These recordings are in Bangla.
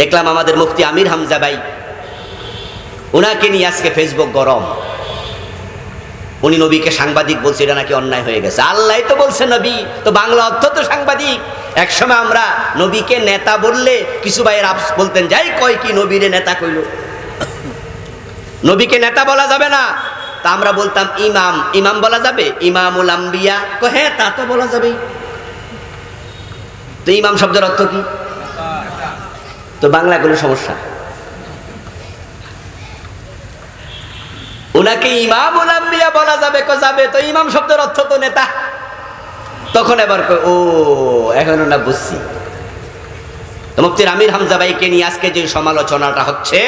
দেখলাম আমাদের মুফতি আমির হামজা ভাই ওনাকে নিয়ে আজকে ফেসবুক গরম। উনি নবীকে সাংবাদিক বলছে এটা নাকি অন্যায় হয়ে গেছে। আল্লাহ তো বলছে নবী তো বাংলা অর্থ তো সাংবাদিক। একসময় আমরা নবীকে নেতা বললে কিছু ভাইয়ের আপস বলতেন যাই কয় কি নবীরে নেতা কইল? নবীকে নেতা বলা যাবে না। তা আমরা বলতাম ইমাম। ইমাম বলা যাবে? ইমামুল আম্বিয়া। কয়, হ্যাঁ তা তো বলা যাবে তো ইমাম শব্দের অর্থ কি? তো বাংলা কোনো সমস্যা? ওনাকে ইমাম উলাম্বিয়া বলা যাবে কো যাবে, তো ইমাম শব্দের অর্থ তো নেতা। তখন এবার ও, এখন না বুঝছি। তো মুফতির আমির হামজা ভাইকে নিয়ে আজকে যে সমালোচনাটা হচ্ছে,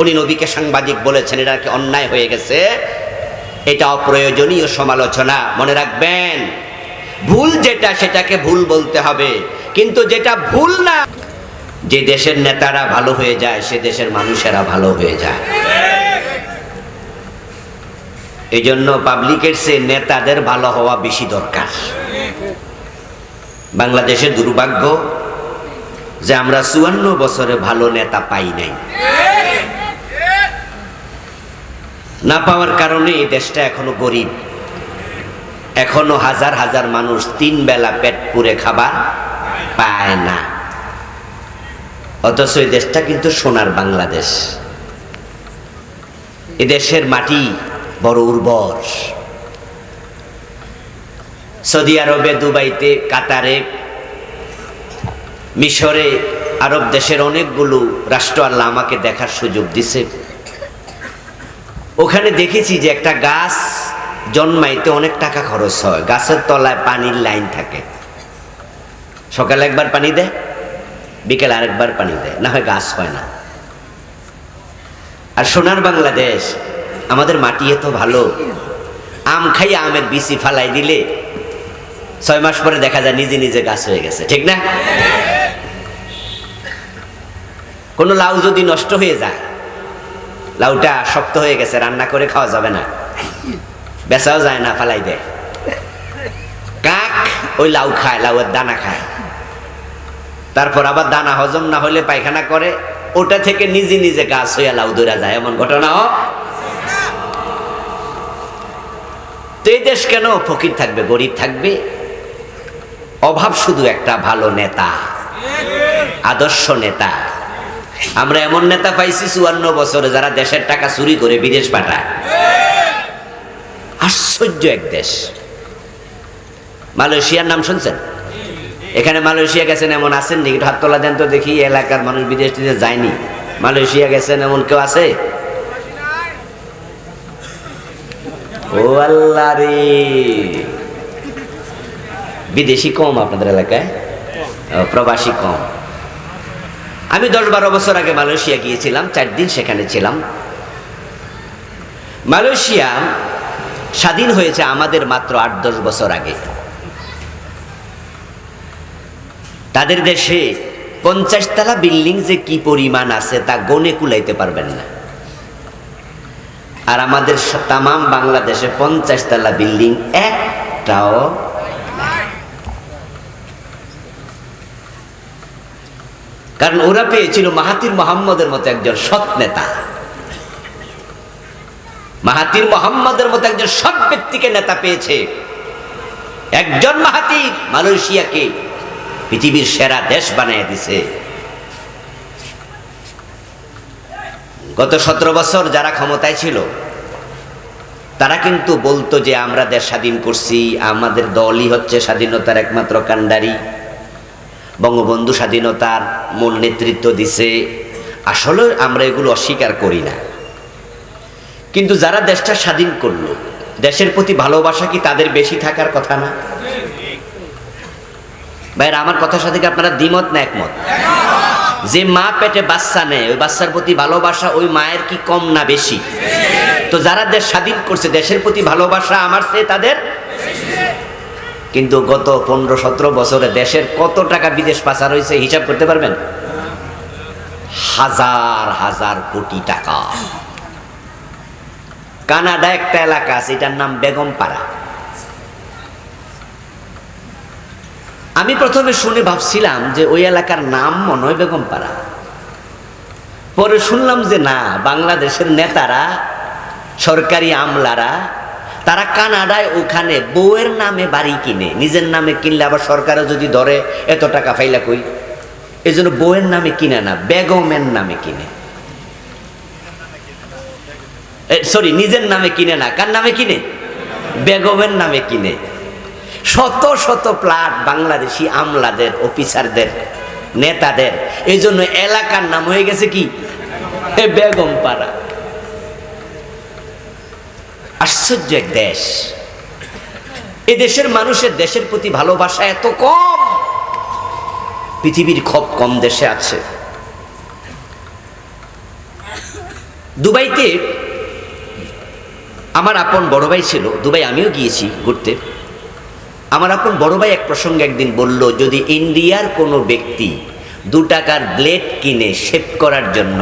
উনি নবীকে সাংবাদিক বলেছেন, এটা কি অন্যায় হয়ে গেছে। এটা অপ্রয়োজনীয় সমালোচনা, মনে রাখবেন। ভুল যেটা, সেটাকে ভুল বলতে হবে। কিন্তু যেটা ভুল না যে দেশের নেতারা ভালো হয়ে যায়, সে দেশের মানুষেরা ভালো হয়ে যায়। এই জন্য পাবলিকের সে নেতাদের ভালো হওয়া বেশি দরকার। বাংলাদেশের দুর্ভাগ্য যে আমরা চুয়ান্ন বছরে ভালো নেতা পাই নাই। না পাওয়ার কারণে এই দেশটা এখনও গরিব। এখনও হাজার হাজার মানুষ তিন বেলা পেট পুরে খাবার পায় না। অথচ এই দেশটা কিন্তু সোনার বাংলাদেশ। এ দেশের মাটি বড় উর্বর। সৌদি আরবে, দুবাইতে, কাতারে, মিশরে, আরব দেশের অনেকগুলো রাষ্ট্র আল্লাহ আমাকে দেখার সুযোগ দিছে। ওখানে দেখেছি যে একটা গাছ জন্মাইতে অনেক টাকা খরচ হয়। গাছের তলায় পানির লাইন থাকে। সকালে একবার পানি দেয়। বিকেলে আরেকবার পানি দেয়, না হয় গাছ হয় না। আর সোনার বাংলাদেশ, আমাদের মাটি এত ভালো, আম খাই আমের বিচি ফালাই দিলে ছয় মাস পরে দেখা যায় নিজে নিজে গাছ হয়ে গেছে, ঠিক না? কোনো লাউ যদি নষ্ট হয়ে যায়, লাউটা শক্ত হয়ে গেছে, রান্না করে খাওয়া যাবে না। বেচাও যায় না, ফালাই দেয়। কাক ওই লাউ খায়, লাউয়ের দানা খায়। তারপর আবার দানা হজম না হলে পায়খানা করে, ওটা থেকে নিজে নিজে গাছ হইয়া লাউ ধরা যায়। এমন ঘটনাও তো এই দেশ কেন ফকির থাকবে, গরিব থাকবে? অভাব শুধু একটা ভালো নেতা, আদর্শ নেতা। আমরা এমন নেতা পাইছি চুয়ান্ন বছরে যারা দেশের টাকা চুরি করে বিদেশ পাঠায়। আশ্চর্য এক দেশ। মালয়েশিয়ার নাম শুনছেন? এখানে মালয়েশিয়া গেছেন এমন আছেন নাকি? হাত তোলা দেন তো দেখি এলাকার মানুষ বিদেশ টিদেশ যায়নি। মালয়েশিয়া গেছেন এমন কেউ আছে? ও আল্লাহ রে। বিদেশি কম আপনাদের এলাকায়? প্রবাসী কম। আমি দশ বারো বছর আগে মালয়েশিয়া গিয়েছিলাম, চার দিন সেখানে ছিলাম। মালয়েশিয়া স্বাধীন হয়েছে আমাদের মাত্র আট দশ বছর আগে। তাদের দেশে পঞ্চাশ তলা বিল্ডিং যে কি পরিমাণ আছে তা গনে কুলাইতে পারবেন না। আর আমাদের তামাম বাংলাদেশে পঞ্চাশ তলা বিল্ডিং একটাও কারণ ওরা পেয়েছিল মাহাতির মোহাম্মদের মতো একজন সৎ নেতা। মাহাতির মোহাম্মদের মতো একজন সৎ ব্যক্তিকে নেতা পেয়েছে। একজন মাহাতির মালয়েশিয়াকে পৃথিবীর সেরা দেশ বানিয়ে দিছে। গত সতেরো বছর যারা ক্ষমতায় ছিল, তারা কিন্তু বলতো যে, আমরা দেশ স্বাধীন করছি, আমাদের দলই হচ্ছে স্বাধীনতার একমাত্র কাণ্ডারি। বঙ্গবন্ধু স্বাধীনতার মূল নেতৃত্ব দিছে। আসলে আমরা এগুলো অস্বীকার করি না। কিন্তু যারা দেশটা স্বাধীন করল, দেশের প্রতি ভালোবাসা কি তাদের বেশি থাকার কথা না? ভাইরা, আমার কথার সাথে কি আপনারা দ্বিমত না একমত? যে মা পেটে বাচ্চা নেয় ওই বাচ্চার প্রতি ভালোবাসা ওই মায়ের কি কম না বেশি? তো যারা দেশ স্বাধীন করছে, দেশের প্রতি ভালোবাসা আমার চেয়ে তাদের কিন্তু গত পনেরো সতেরো বছরে দেশের কত টাকা বিদেশ পাচার হয়েছে হিসাব করতে পারবেন? হাজার হাজার কোটি টাকা। কানাডা একটা এলাকা আছে, এটার নাম বেগমপাড়া। আমি প্রথমে শুনে ভাবছিলাম যে ওই এলাকার নাম মনে হয় বেগমপাড়া। পরে শুনলাম যে না, বাংলাদেশের নেতারা, সরকারি আমলারা, তারা কানাডায় ওখানে বউয়ের নামে বাড়ি কিনে, নিজের নামে কিনলে আবার সরকারও যদি ধরে, এত টাকা ফাইলা কই? এই জন্য বউয়ের নামে কিনে না, বেগমের নামে কিনে। সরি নিজের নামে কিনে না। কার নামে কিনে? বেগমের নামে কিনে। শত শত প্লাট বাংলাদেশি আমলাদের, অফিসারদের, নেতাদের। এই জন্য এলাকার নাম হয়ে গেছে কি? বেগম পাড়া আশ্চর্য এক দেশ। এ দেশের মানুষের দেশের প্রতি ভালোবাসা এত কম। পৃথিবীর খুব কম দেশে আছে। দুবাইতে আমার আপন বড় ভাই ছিল। দুবাই আমিও গিয়েছি ঘুরতে। আমার আপন বড় ভাই এক প্রসঙ্গে একদিন বলল, যদি ইন্ডিয়ার কোনো ব্যক্তি দু টাকার ব্লেড কিনে শেভ করার জন্য,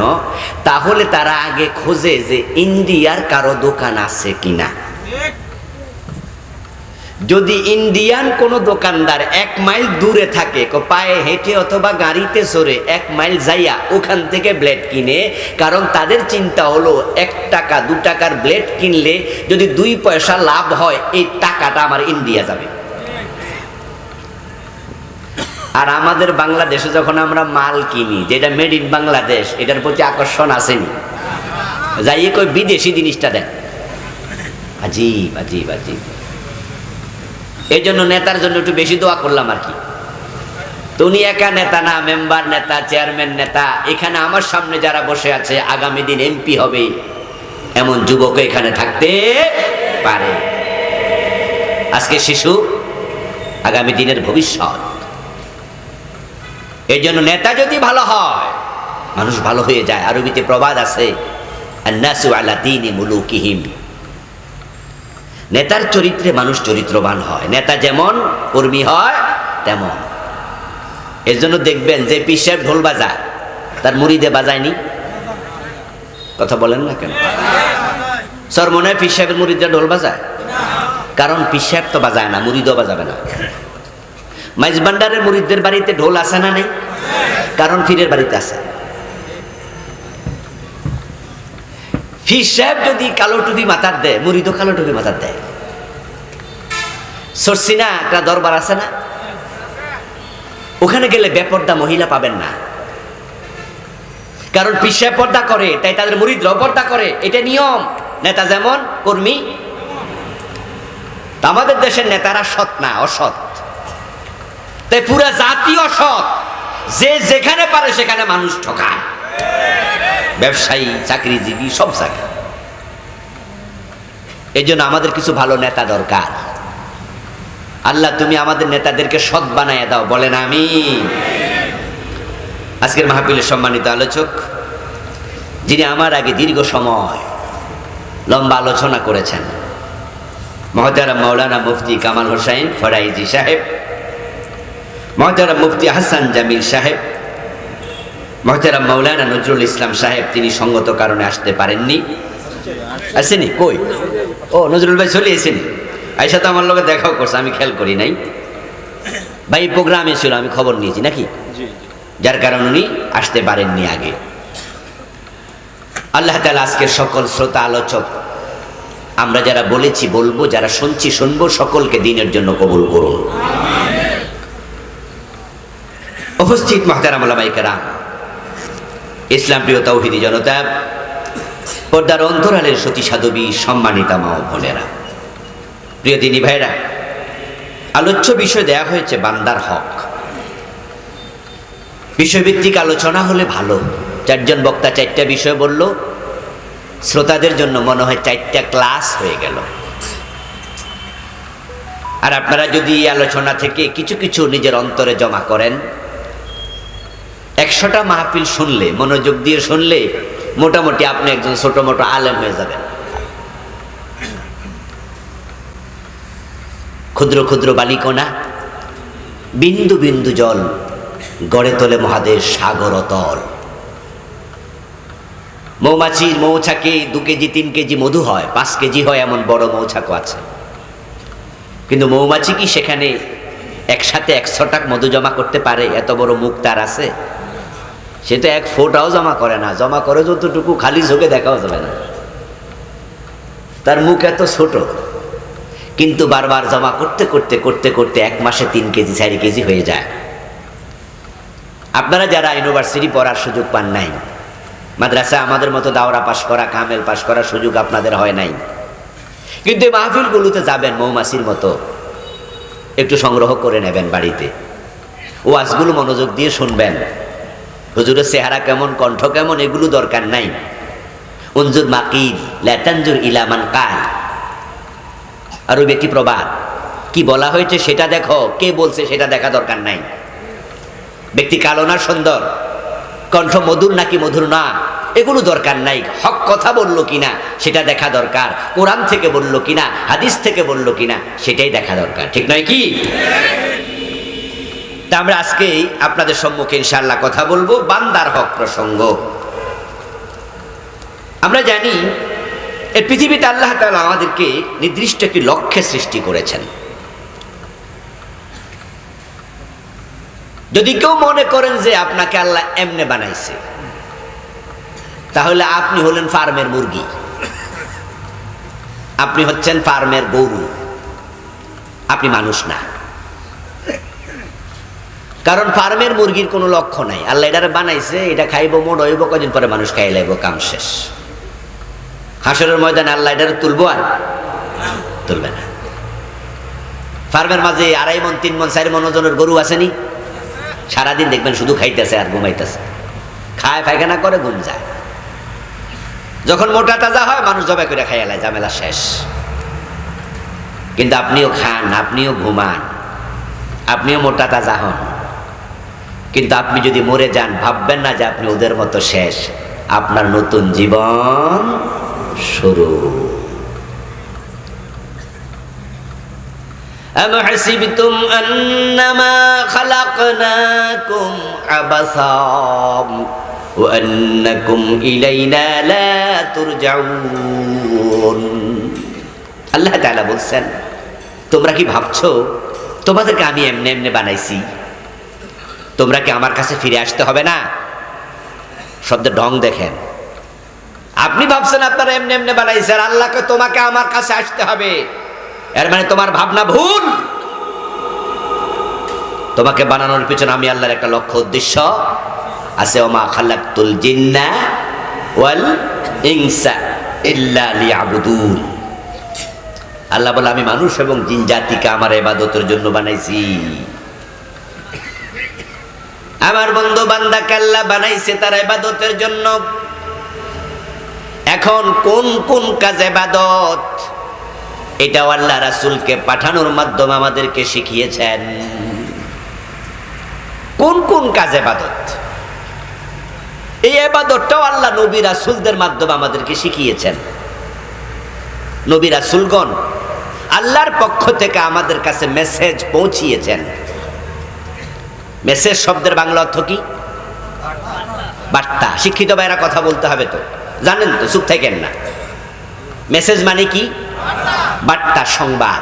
তাহলে তারা আগে খোঁজে যে ইন্ডিয়ার কারও দোকান আছে কিনা। যদি ইন্ডিয়ান কোনো দোকানদার এক মাইল দূরে থাকে পায়ে হেঁটে অথবা গাড়িতে চড়ে এক মাইল যাইয়া ওখান থেকে ব্লেড কিনে, কারণ তাদের চিন্তা হলো, এক টাকা, দু টাকার ব্লেড কিনলে যদি দুই পয়সা লাভ হয়, এই টাকাটা আমার ইন্ডিয়া যাবে। আর আমাদের বাংলাদেশে যখন আমরা মাল কিনি, যেটা মেড ইন বাংলাদেশ, এটার প্রতি আকর্ষণ আসেনি। যাইয়ে কই বিদেশি জিনিসটা দেন। আজীব আজীব আজীব। এই জন্য নেতার জন্য একটু বেশি দোয়া করলাম আর কি। তুমি একা নেতা না, মেম্বার নেতা, চেয়ারম্যান নেতা, এখানে আমার সামনে যারা বসে আছে, আগামী দিন এমপি হবে, এমন যুবক এখানে থাকতে পারে। আজকে শিশু, আগামী দিনের ভবিষ্যৎ। এই জন্য নেতা যদি ভালো হয়, মানুষ ভালো হয়ে যায়। আরবিতে প্রবাদ আছে নেতার চরিত্রে মানুষ চরিত্রবান হয়। নেতা যেমন, কর্মী হয় তেমন। এর জন্য দেখবেন যে পিসের ঢোল বাজায়, তার মুড়িদে বাজায়নি। কথা বলেন না কেন? স্যার মনে হয় পিসাবের মুড়িদে ঢোল বাজায়। কারণ পিসাব তো বাজায় না, মুড়িদও বাজাবে না। মাইজবান্ডারের মুড়িদদের বাড়িতে ঢোল আসে না নেই? কারণ ফিরের বাড়িতে আছে। ফির সাহেব যদি কালো টুপি মাথার দেয় মুড়িদও কালো টুপি মাথার দেয়। সরসিনা একটা দরবার আছে না? ওখানে গেলে বেপর্দা মহিলা পাবেন না। কারণ পিসায় পর্দা করে, তাই তাদের মুড়িদরাও পর্দা করে। এটা নিয়ম। নেতা যেমন, কর্মী। আমাদের দেশের নেতারা সৎ না, অসৎ। তাই পুরা জাতি অসৎ। যে যেখানে পারে সেখানে মানুষ ঠকায়। ব্যবসায়ী, চাকরিজীবী, সব জায়গায় এই জন্য আমাদের কিছু ভালো নেতা দরকার। আল্লাহ, তুমি আমাদের নেতাদেরকে সৎ বানাইয়া দাও, বলেন আমি আজকের মাহফিলের সম্মানিত আলোচক, যিনি আমার আগে দীর্ঘ সময় লম্বা আলোচনা করেছেন মহতারা মৌলানা মুফতি কামাল হোসাইন ফরাইজি সাহেব। মহতারা মুফতি হাসান জামিল সাহেব মহতারা মৌলানা নজরুল ইসলাম সাহেব তিনি সঙ্গত কারণে আসতে পারেননি। আসেনি? কই? ও নজরুল ভাই চলে এসেনি আইসা তো আমার লোকে দেখাও করছে আমি খেয়াল করি নাই। ভাই প্রোগ্রামে ছিল আমি খবর নিয়েছি নাকি? যার কারণে উনি আসতে পারেননি আগে। আল্লাহ তালা আজকের সকল শ্রোতা আলোচক আমরা যারা বলেছি বলব যারা শুনছি শুনব সকলকে দিনের জন্য কবুল করুন। উপস্থিত মাহতারাম আলামাইকারাম ইসলাম প্রিয় তৌহিদি জনতা, পর্দার অন্তরালের সতী সাধবী সম্মানিতা মা বোনেরা, প্রিয় দিনী ভাইরা আলোচ্য বিষয় দেয়া হয়েছে বান্দার হক। বিষয়ভিত্তিক আলোচনা হলে ভালো। চারজন বক্তা চারটা বিষয় বলল, শ্রোতাদের জন্য মনে হয় চারটা ক্লাস হয়ে গেল। আর আপনারা যদি এই আলোচনা থেকে কিছু কিছু নিজের অন্তরে জমা করেন একশোটা মাহফিল শুনলে, মনোযোগ দিয়ে শুনলে, মোটামুটি আপনি একজন ছোট মোটো আলেম হয়ে যাবেন। ক্ষুদ্র ক্ষুদ্র বালিকোনা বিন্দু বিন্দু জল গড়ে তোলে মহাদেশ সাগর তল। মৌমাছির মৌছাকে দু কেজি, তিন কেজি মধু হয়, পাঁচ কেজি হয় এমন বড় মৌছাকও আছে। কিন্তু মৌমাছি কি সেখানে একসাথে একশো টাক মধু জমা করতে পারে? এত বড় মুখ তার আছে? সে তো এক ফোটাও জমা করে না। জমা করে যতটুকু খালি চোখে দেখাও যাবে না। তার মুখ এত ছোট। কিন্তু বারবার জমা করতে করতে করতে করতে এক মাসে তিন কেজি, চারি কেজি হয়ে যায়। আপনারা যারা ইউনিভার্সিটি পড়ার সুযোগ পান নাই, মাদ্রাসা আমাদের মতো দাওরা পাশ করা, কামেল পাশ করার সুযোগ আপনাদের হয় নাই। কিন্তু এই মাহফিলগুলোতে যাবেন মৌমাছির মতো। একটু সংগ্রহ করে নেবেন বাড়িতে। ওয়াজগুলো মনোযোগ দিয়ে শুনবেন। হুজুরের চেহারা কেমন, কণ্ঠ কেমন, এগুলো দরকার নাই। উঞ্জুর মাকিল লেতাঞ্জুর ইলামান কাল। আর ওই ব্যক্তি প্রবাদ, কি বলা হয়েছে সেটা দেখো, কে বলছে সেটা দেখা দরকার নাই। ব্যক্তি কালো না সুন্দর, কণ্ঠ মধুর নাকি মধুর না, এগুলো দরকার নাই। হক কথা বলল কিনা, সেটা দেখা দরকার। কোরআন থেকে বলল কিনা, হাদিস থেকে বলল কিনা, সেটাই দেখা দরকার। ঠিক নয় কি? তা আমরা আজকেই আপনাদের সম্মুখে ইনশাল্লাহ কথা বলব, বান্দার হক প্রসঙ্গ। আমরা জানি, এই পৃথিবীতে আল্লাহ তালা আমাদেরকে নির্দিষ্ট একটি লক্ষ্যে সৃষ্টি করেছেন। যদি কেউ মনে করেন যে আপনাকে আল্লাহ এমনে বানাইছে, তাহলে আপনি হলেন ফার্মের মুরগি। আপনি হচ্ছেন ফার্মের গরু। আপনি মানুষ না। কারণ ফার্মের মুরগির কোনো লক্ষ্য নাই। আল্লাহ এটারে বানাইছে, এটা খাইব মোট হইব কদিন পরে মানুষ খাই লাইব, কাম শেষ। হাসরের ময়দানে আল্লাহ এটারে তুলবো আর তুলবে না। ফার্মের মাঝে আড়াই মন, তিন মন, চার মন ওজনের গরু আসেনি সারাদিন দেখবেন শুধু খাইতেছে আর ঘুমাইতেছে। খায়, পায়খানা করে, ঘুম যায়। যখন মোটা তাজা হয়, মানুষ জবাই করে খাইয়ালায় ঝামেলা শেষ। কিন্তু আপনিও খান, আপনিও ঘুমান, আপনিও মোটা তাজা হন। কিন্তু আপনি যদি মরে যান ভাববেন না যে আপনি ওদের মতো শেষ আপনার নতুন জীবন শুরু أم حسبتم أنما خلقناكم عبثا وأنكم إلينا لا ترجعون আল্লাহ তাআলা বলছেন তোমরা কি ভাবছো তোমাদেরকে আমি এমনি এমনি বানাইছি তোমরা কি আমার কাছে ফিরে আসতে হবে না? শব্দের ঢং দেখেন। আপনি ভাবছেন আপনারা এমনি এমনি বানাইছেন, আল্লাহকে তোমাকে আমার কাছে আসতে হবে। এর মানে তোমার ভাবনা ভুল। তোমাকে বানানোর পিছনে আমি আল্লাহর একটা লক্ষ্য, উদ্দেশ্য আছে, ওমা খালাক্তুল জিন্না ওয়াল ইনসা ইল্লা লিয়াবুদুন। আল্লাহ বলে, আমি মানুষ এবং জিন জাতিকে আমার ইবাদতের জন্য বানাইছি। আমার বন্ধু বান্দাকে আল্লাহ বানাইছে তার ইবাদতের জন্য। এখন কোন কোন কাজ ইবাদত? এটাও আল্লাহ রাসুলকে পাঠানোর মাধ্যমে আমাদেরকে শিখিয়েছেন। কোন কোন কাজ ইবাদত? এই ইবাদতটাও আল্লাহ নবী রাসুলদের মাধ্যমে আমাদেরকে শিখিয়েছেন। নবী রাসুলগণ আল্লাহর পক্ষ থেকে আমাদের কাছে মেসেজ পৌঁছিয়েছেন। মেসেজ শব্দের বাংলা অর্থ কি? বার্তা। শিক্ষিত ভাইরা কথা বলতে হবে তো। জানেন তো, চুপ থাকেন না। মেসেজ মানে কি? বার্তা, সংবাদ।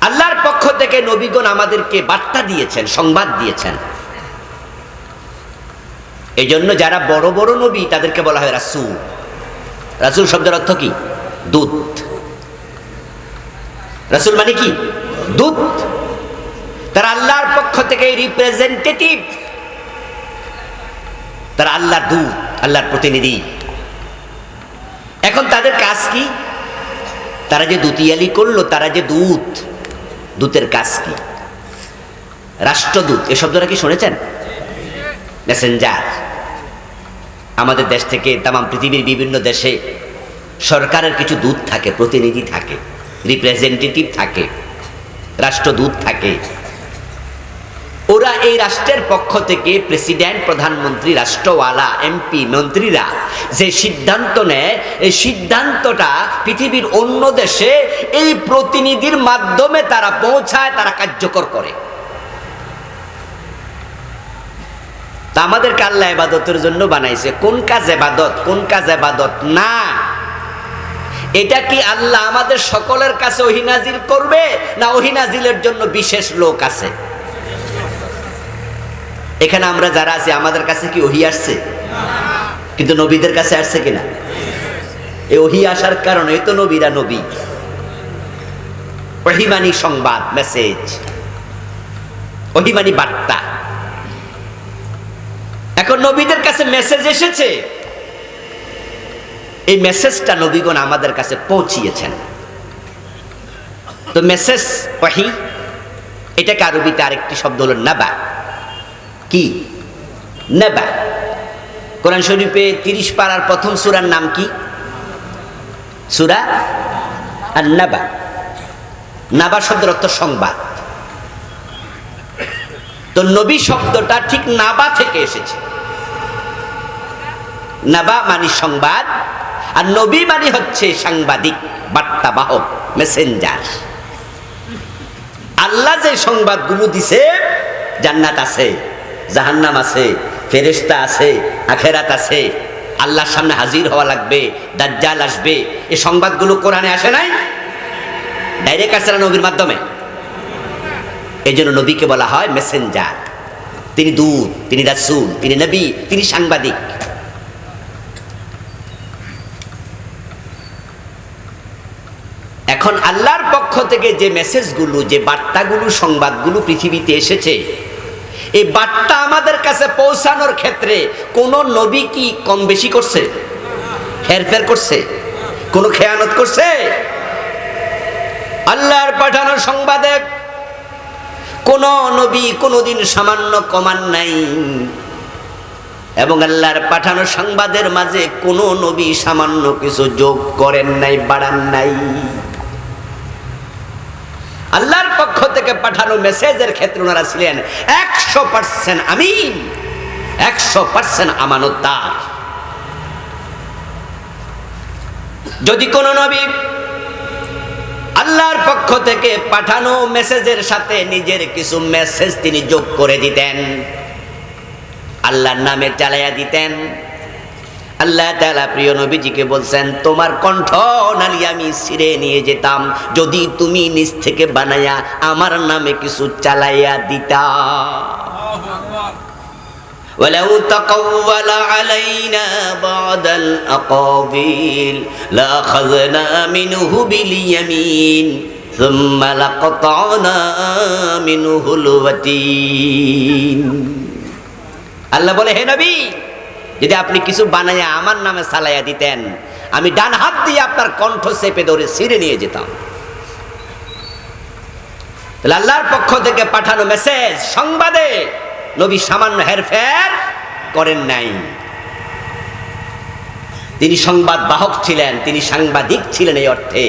আল্লাহর পক্ষ থেকে নবীগণ আমাদেরকে বার্তা দিয়েছেন, সংবাদ দিয়েছেন। এই জন্য যারা বড় বড় নবী, তাদেরকে বলা হয় রাসুল। রাসুল শব্দের অর্থ কি? দূত। রাসুল মানে কি? দূত। তারা আল্লাহর পক্ষ থেকে রিপ্রেজেন্টেটিভ তারা আল্লাহর দূত, আল্লাহর প্রতিনিধি। এখন তাদের কাজ কি? তারা যে দুতিয়ালি করল, তারা যে দূত, দূতের কাজ কি? রাষ্ট্রদূত, এ শব্দটা কি শুনেছেন? মেসেঞ্জার আমাদের দেশ থেকে তাম পৃথিবীর বিভিন্ন দেশে সরকারের কিছু দূত থাকে, প্রতিনিধি থাকে রিপ্রেজেন্টেটিভ থাকে, রাষ্ট্রদূত থাকে। ওরা এই রাষ্ট্রের পক্ষ থেকে প্রেসিডেন্ট, প্রধানমন্ত্রী, রাষ্ট্রওয়ালা, এমপি, মন্ত্রীরা যে সিদ্ধান্ত নেয়, এই সিদ্ধান্তটা পৃথিবীর অন্য দেশে এই প্রতিনিধির মাধ্যমে তারা পৌঁছায়, তারা কার্যকর করে। তা আমাদেরকে আল্লাহ এবাদতের জন্য বানাইছে। কোন কাজ এবাদত, কোন কাজ এবাদত না? এটা কি আল্লাহ আমাদের সকলের কাছে ওহিনাজিল করবে, না ওহিনাজিলের জন্য বিশেষ লোক আছে? এখানে আমরা যারা আছি, আমাদের কাছে কি ওহি আসছে? কিন্তু নবীদের কাছে আসছে কিনা? এই ওহি আসার কারণে তো নবীরা নবী। অহিমানি সংবাদ, মেসেজ। অহিমানি বার্তা। এখন নবীদের কাছে মেসেজ এসেছে। এই মেসেজটা নবীগণ আমাদের কাছে পৌঁছিয়েছেন। তো মেসেজ ওয়াহি এটাকে আরবিতে আরেকটি শব্দ হলো নাবা। কি? নেবা। কোরআন শরীফে তিরিশ পাড়ার প্রথম সুরার নাম কি? সুরা আর নাবা নাবা শব্দের অর্থ সংবাদ। তো নবী শব্দটা ঠিক নাবা থেকে এসেছে। নাবা মানে সংবাদ, আর নবী মানে হচ্ছে সাংবাদিক, বার্তাবাহক, মেসেঞ্জার। আল্লাহ যে সংবাদগুলো দিছে, জান্নাত আছে। জাহান্নাম আছে ফেরেস্তা আছে, আখেরাত আছে। আল্লাহর সামনে হাজির হওয়া লাগবে, দাজ্জাল আসবে। এই সংবাদগুলো কোরআনে আসে নাই? ডাইরেক্ট আসে না নবীর মাধ্যমে? এই জন্য নবীকে বলা হয় মেসেঞ্জার তিনি দূত, তিনি রাসুল, তিনি নবী, তিনি সাংবাদিক। এখন আল্লাহর পক্ষ থেকে যে মেসেজগুলো যে বার্তাগুলো, সংবাদগুলো পৃথিবীতে এসেছে এই বার্তা আমাদের কাছে পৌঁছানোর ক্ষেত্রে কোন নবী কি কম বেশি করছে? হেরফের করছে? কোন খেয়ানত করছে? আল্লাহর পাঠানোর সংবাদে কোন নবী কোনোদিন সামান্য কমান নাই। এবং আল্লাহর পাঠানো সংবাদের মাঝে কোনো নবী সামান্য কিছু যোগ করেন নাই, বাড়ান নাই আল্লাহর পক্ষ থেকে পাঠানো মেসেজের ক্ষেত্রে ওনারা ছিলেন একশো পার্সেন্ট আমিন, একশো পার্সেন্ট আমানতদার। যদি কোন নবী আল্লাহর পক্ষ থেকে পাঠানো মেসেজের সাথে নিজের কিছু মেসেজ তিনি যোগ করে দিতেন, আল্লাহর নামে চালাইয়া দিতেন আল্লাহ তাআলা প্রিয় নবীজিকে বলছেন তোমার কণ্ঠ নালি আমি ছিঁড়ে নিয়ে যেতাম যদি তুমি নিজ থেকে বানাইয়া আমার নামে কিছু চালাইয়া দিতা ولو تقول علينا بعض الأقاويل لأخذنا منه باليمين ثم لقطعنا منه الوتين আল্লাহ বলে হে নবী যদি আপনি কিছু বানাইয়া আমার নামে সালাইয়া দিতেন, আমি ডান হাত দিয়ে আপনার কণ্ঠ চেপে ধরে ছিঁড়ে নিয়ে যেতাম। তাহলে আল্লাহর পক্ষ থেকে পাঠানো মেসেজ সংবাদে নবী সামান্য হেরফের করেন নাই। তিনি সংবাদ বাহক ছিলেন, তিনি সাংবাদিক ছিলেন এই অর্থে।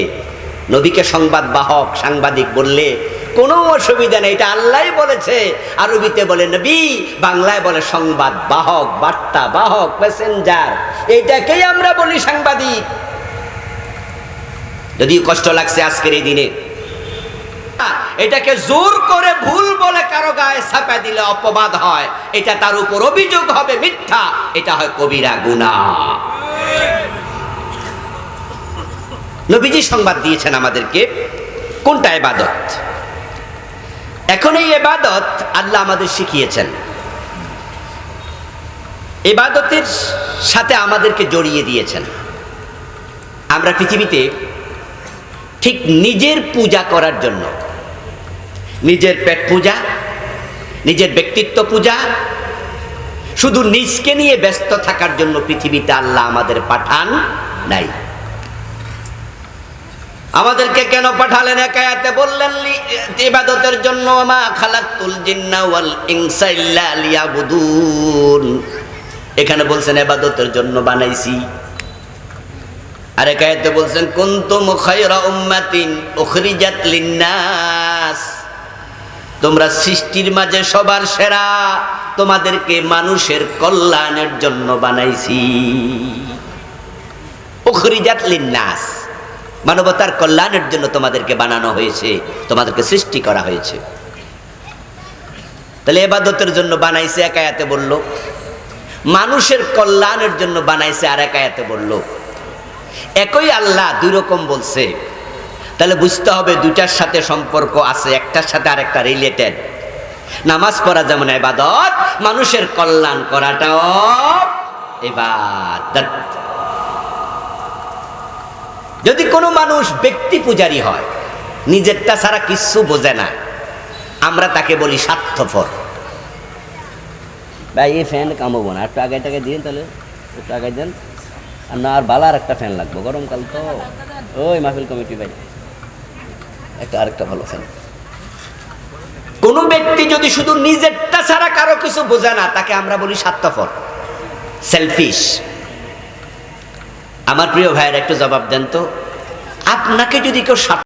নবীকে সংবাদ বাহক, সাংবাদিক বললে কোনো অসুবিধা নেই। এটা আল্লাহ বলেছে। আরবিতে বলে নবী, বাংলায় বলে সংবাদ বাহক, বার্তা বাহক প্যাসেঞ্জার এইটাকেই আমরা বলি সাংবাদিক। যদিও কষ্ট লাগছে আজকের এই দিনে। এটাকে জোর করে ভুল বলে কারও গায়ে ছাপা দিলে অপবাদ হয়। এটা তার উপর অভিযোগ হবে মিথ্যা। এটা হয় কবিরা গুণা। নবীজি সংবাদ দিয়েছেন আমাদেরকে। কোনটা এবাদত? এখন এই এবাদত আল্লাহ আমাদের শিখিয়েছেন। এবাদতের সাথে আমাদেরকে জড়িয়ে দিয়েছেন। আমরা পৃথিবীতে ঠিক নিজের পূজা করার জন্য, নিজের পেট পূজা, নিজের ব্যক্তিত্ব পূজা, শুধু নিজকে নিয়ে ব্যস্ত থাকার জন্য পৃথিবীতে আল্লাহ আমাদের পাঠান নাই। আমাদেরকে কেন পাঠালেন একায়াতে? বললেন ইবাদতের জন্য মা খালাকুল জিন্না ওয়াল ইনসা ইল্লা লিয়াবুদুন। এখানে বলছেন, ইবাদতের জন্য বানাইছি। আর একায়াতে বলছেন, কুনতুম খায়রা উম্মাতিন উখরিজাত লিন্নাস। তোমরা সৃষ্টির মাঝে সবার সেরা, তোমাদেরকে মানুষের কল্যাণের জন্য বানাইছি। উখরিজাত লিন্নাস। মানবতার কল্যাণের জন্য তোমাদেরকে বানানো হয়েছে, তোমাদেরকে সৃষ্টি করা হয়েছে। তাহলে এবাদতের জন্য বানাইছে একায়াতে বলল, মানুষের কল্যাণের জন্য বানাইছে আর একায়াতে বলল। একই আল্লাহ দুই রকম বলছে। তাহলে বুঝতে হবে দুইটার সাথে সম্পর্ক আছে, একটার সাথে আরেকটা রিলেটেড নামাজ পড়া যেমন এবাদত, মানুষের কল্যাণ করাটাও এবাদত। যদি কোনো মানুষ ব্যক্তি পূজারী হয় নিজেরটা ছাড়া কিচ্ছু বোঝে না। আমরা তাকে বলি স্বার্থপর। ভাই এই ফ্যান কামাবো না। একটু আগে টাকে দিন তাহলে। একটু আগে দেন। আর না আর বালার একটা ফ্যান লাগবে। গরমকাল তো। ওই মাহফিল কমিটি ভাই। একটা আরেকটা ভালো ফ্যান কোন ব্যক্তি যদি শুধু নিজেরটা ছাড়া কারও কিছু বোঝে না তাকে আমরা বলি স্বার্থপর। সেলফিশ আমার প্রিয় ভাইয়ের একটু জবাব দেন তো। আপনাকে যদি কেউ